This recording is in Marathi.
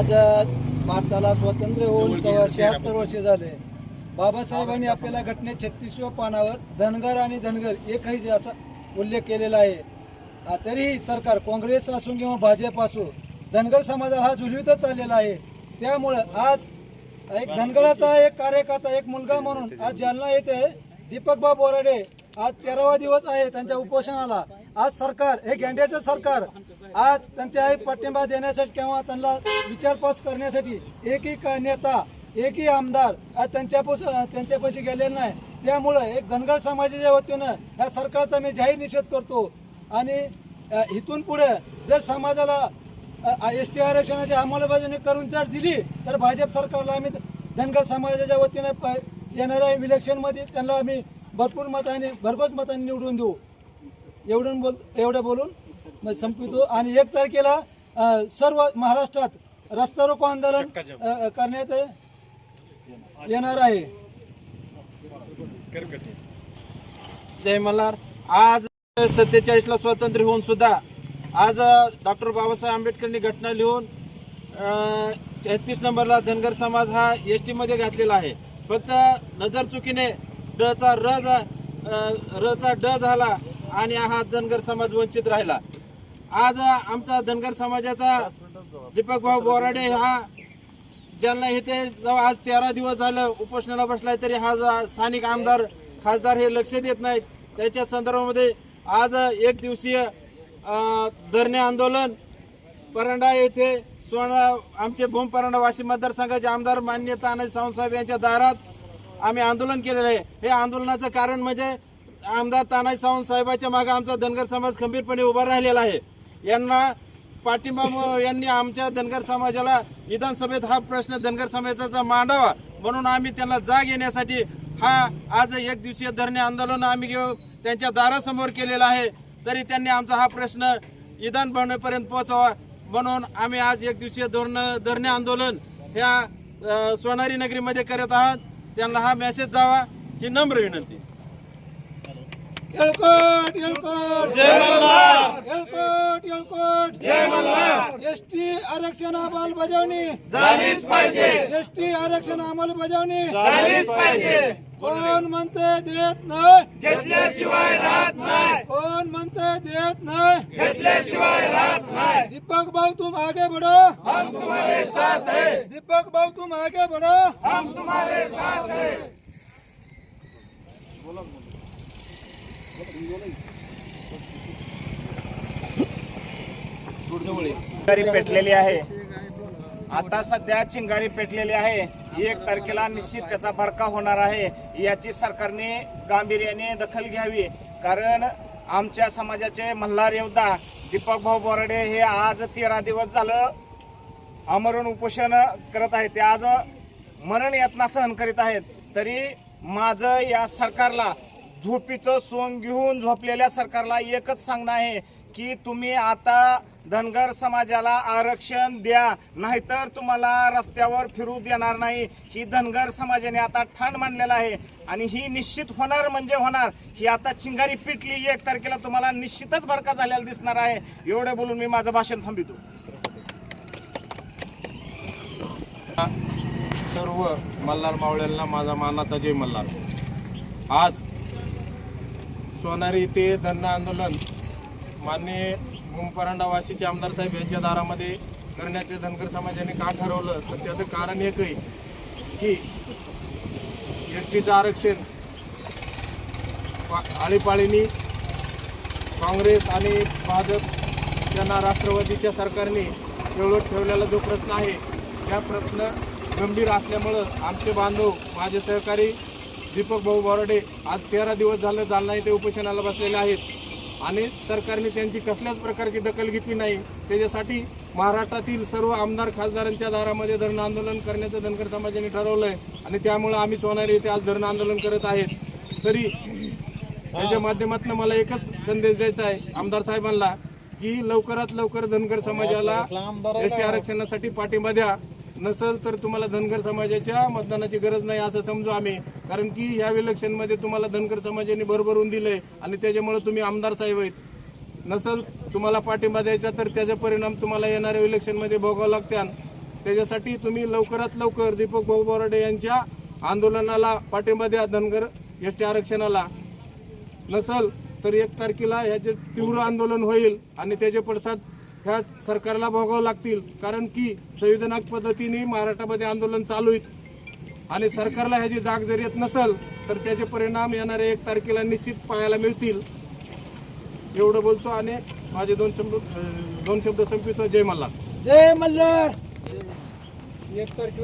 आज भारताला स्वातंत्र्य होऊन शहात्तर वर्ष झाले. बाबासाहेबांनी आपल्याला घटनेत छत्तीसव्या पानावर धनगर आणि धनगर एकही याचा उल्लेख केलेला आहे. तरीही सरकार काँग्रेस असो किंवा भाजप असो धनगर समाजाला हा झुलवितच चाललेला आहे. त्यामुळं आज एक धनगराचा एक कार्यकर्ता एक मुलगा म्हणून आज जालना येथे दीपकबाब बोराडे आज तेरावा दिवस आहे त्यांच्या उपोषणाला. आज सरकार हे गेंड्याचं सरकार आज त्यांच्या पाठिंबा देण्यासाठी किंवा त्यांना विचारपूस करण्यासाठी एकही का नेता एकही आमदार आज त्यांच्यापास त्यांच्यापाशी गेलेला नाही. त्यामुळं एक धनगर समाजाच्या वतीनं या सरकारचा मी जाहीर निषेध करतो. आणि इथून पुढे जर समाजाला एस टी आरक्षणाची अंमलबजावणी करून जर दिली तर भाजप सरकारला आम्ही धनगर समाजाच्या वतीनं प- येणाऱ्या इलेक्शनमध्ये त्यांना आम्ही भरपूर मताने भरघोस मताने निवडून देऊ. एवढून बोल एवढं बोलून संपवितो. आणि एक तारखेला सर्व महाराष्ट्रात रस्ता रोको आंदोलन करण्यात येणार आहे. जय मल्हार. आज सत्तेचाळीसला स्वातंत्र्य होऊन सुद्धा आज डॉक्टर बाबासाहेब आंबेडकरांनी घटना लिहून छत्तीस नंबरला धनगर समाज हा एस टीमध्ये घातलेला आहे. फक्त नजर चुकीने ड चा र जा अं, र चा ड झाला आणि हा धनगर समाज वंचित राहिला. आज आमचा धनगर समाजाचा दीपक भाऊ बोराडे हा जालना येथे जवळ आज तेरा दिवस झालं उपोषणाला बसलाय तरी हा जा- स्थानिक आमदार खासदार हे लक्ष देत नाहीत. त्याच्या संदर्भामध्ये आज एक दिवसीय धरणे आंदोलन परंडा येथे सुवर्ण आमचे भूम परंडा वाशिम मतदारसंघाचे आमदार मान्य तानाजी सावंतसाहेब यांच्या दारात आम्ही आंदोलन केलेलं आहे. हे आंदोलनाचं कारण म्हणजे आमदार तानाजी सावंत साहेबाच्या मागे आमचा धनगर समाज खंबीरपणे उभा राहिलेला आहे. यांना पाठिंबा यांनी आमच्या धनगर समाजाला विधानसभेत हा प्रश्न धनगर समाजाचा मांडावा म्हणून आम्ही त्यांना जाग येण्यासाठी हा आज एक दिवसीय धरणे आंदोलन आम्ही घेऊ त्यांच्या दारासमोर केलेला आहे. तरी त्यांनी आमचा हा प्रश्न विधान भवनापर्यंत पोहोचावा म्हणून आम्ही आज एक दिवसीय धोरण धरणे आंदोलन ह्या सोनारी नगरीमध्ये करत आहात. त्यांना हा मेसेज जावा ही नम्र विनंती. येळकोट येळकोट. जय मल्हार येळकोट येळकोट. जय मल्हार एसटी आरक्षण अंमलबजावणी. झालीच पाहिजे. एसटी आरक्षण अंमलबजावणी. झालीच पाहिजे. कोण म्हणते देत नाही? घेतल्याशिवाय राहत नाही. कोण म्हणते देत नाही? घेतल्याशिवाय राहत नाही. दीपक भाऊ तुम आगे बढ़ो. हम तुम्हारे साथ है. दीपक भाऊ तुम आगे बढ़ो. हम तुम्हारे साथ है. चिंगारी पेटलेली आहे. आता सध्या चिंगारी पेटलेली आहे. एक तारखेला निश्चित त्याचा भडका होणार आहे. याची सरकारने गांभीर्याने दखल घ्यावी. कारण आमच्या समाजाचे मल्हार योद्धा दीपक भाऊ बोराडे हे आज तेरा दिवस झालं आमरण उपोषण करत आहेत. ते आज मरण यातना सहन करीत आहेत. तरी माझं या सरकारला झोपीचं सोंग घेऊन झोपलेल्या सरकारला एकच सांगणं आहे की तुम्ही आता धनगर समाजाला आरक्षण द्या नाहीतर तुम्हाला रस्त्यावर फिरू देणार नाही. ही धनगर समाजाने आता ठाण मांडलेला आहे आणि ही निश्चित होणार म्हणजे होणार. ही आता चिंगारी पिटली एक तारखेला तुम्हाला निश्चितच भडका झालेला दिसणार आहे. एवढे बोलून मी माझं भाषण थांबितो सर्व मल्हार मावळ्यांना माझा मानाचा जय मल्हार. आज सोनारी ते धरणं आंदोलन मान्य मुंपरांडा वाशीचे आमदार साहेब यांच्या दारामध्ये करण्याचे धनगर समाजाने का ठरवलं? तर त्याचं कारण एकही की एस टीचं आरक्षण पा- आळीपाळीनी काँग्रेस आणि भाजप यांना राष्ट्रवादीच्या सरकारने एवढं ठेवलेला जो प्रश्न आहे त्या प्रश्न गंभीर असल्यामुळं आमचे बांधव माझे सहकारी दीपक भाऊ बोराडे आज तेरा दिवस झालं जालना येथे उपोषणाला बसलेले आहेत. आणि सरकारने त्यांची कसल्याच प्रकारची दखल घेतली नाही. त्याच्यासाठी महाराष्ट्रातील सर्व आमदार खासदारांच्या दारामध्ये धरणं आंदोलन करण्याचं धनगर समाजाने ठरवलं आहे आणि त्यामुळं आम्ही सोनारी येथे आज धरणं आंदोलन करत आहेत. तरी त्याच्या माध्यमातून मला एकच संदेश द्यायचा आहे आमदार साहेबांना की लवकरात लवकर धनगर समाजाला एस टी आरक्षणासाठी पाठिंबा द्या. नसल तर तुम्हाला धनगर समाजाच्या मतदानाची गरज नाही असं समजू आम्ही. कारण की ह्या इलेक्शनमध्ये तुम्हाला धनगर समाजाने भरभरून दिलंय आणि त्याच्यामुळे तुम्ही आमदार साहेब आहेत. नसल तुम्हाला पाठिंबा द्यायचा तर त्याचा परिणाम तुम्हाला येणाऱ्या इलेक्शनमध्ये भोगावं लागत्यान त्याच्यासाठी तुम्ही लवकरात लवकर दीपक भाऊ बोराडे यांच्या आंदोलनाला पाठिंबा द्या धनगर एस टी आरक्षणाला. नसल तर एक तारखेला ह्याचे तीव्र आंदोलन होईल आणि त्याचे पडसाद ह्या सरकारला भोगावं लागतील. कारण की संविधानाक पद्धतीने महाराष्ट्रामध्ये आंदोलन चालू आहेत. आणि सरकारला ह्याची जाग जर येत नसेल तर त्याचे परिणाम येणाऱ्या एक तारखेला निश्चित पाहायला मिळतील. एवढं बोलतो आणि माझे दोन शब्द दोन शब्द संपितो जय मल्हार. जय मल्हार. एक